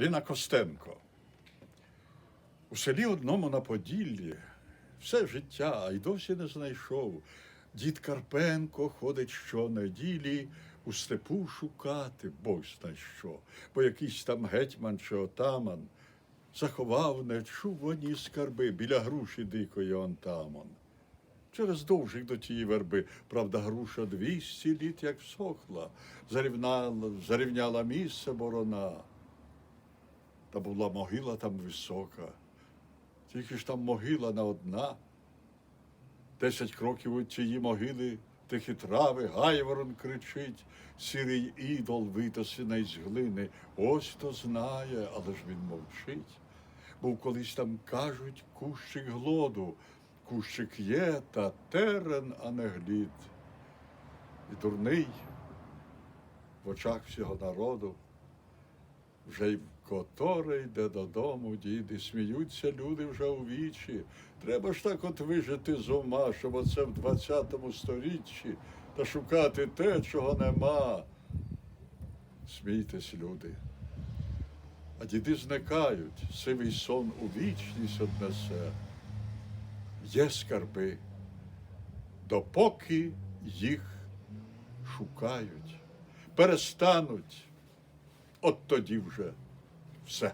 Ліна Костенко. У селі одному на Поділлі все життя, а й досі не знайшов. Дід Карпенко ходить щонеділі у степу шукати Бог зна що, бо якийсь там гетьман чи отаман заховав нечувані скарби біля груші дикої он. Через довжик до тієї верби, правда, груша двісті літ як всохла, зарівняла, зарівняла місце борона. Та була могила там висока, тільки ж там могила не одна. Десять кроків від цієї могили тихі трави, гайворон кричить, сірий ідол витасений з глини. Ось то знає, але ж він мовчить. Був колись там кажуть кущик глоду, кущик є, та терен, а не глід. І дурний в очах всього народу вже й котре йде додому, діди, сміються люди вже у вічі. Треба ж так от вижити з ума, щоб оце в 20 сторіччі та шукати те, чого нема. Смійтесь, люди. А діди зникають, сивий сон у вічність однесе. Є скарби, допоки їх шукають, перестануть, от тоді вже все.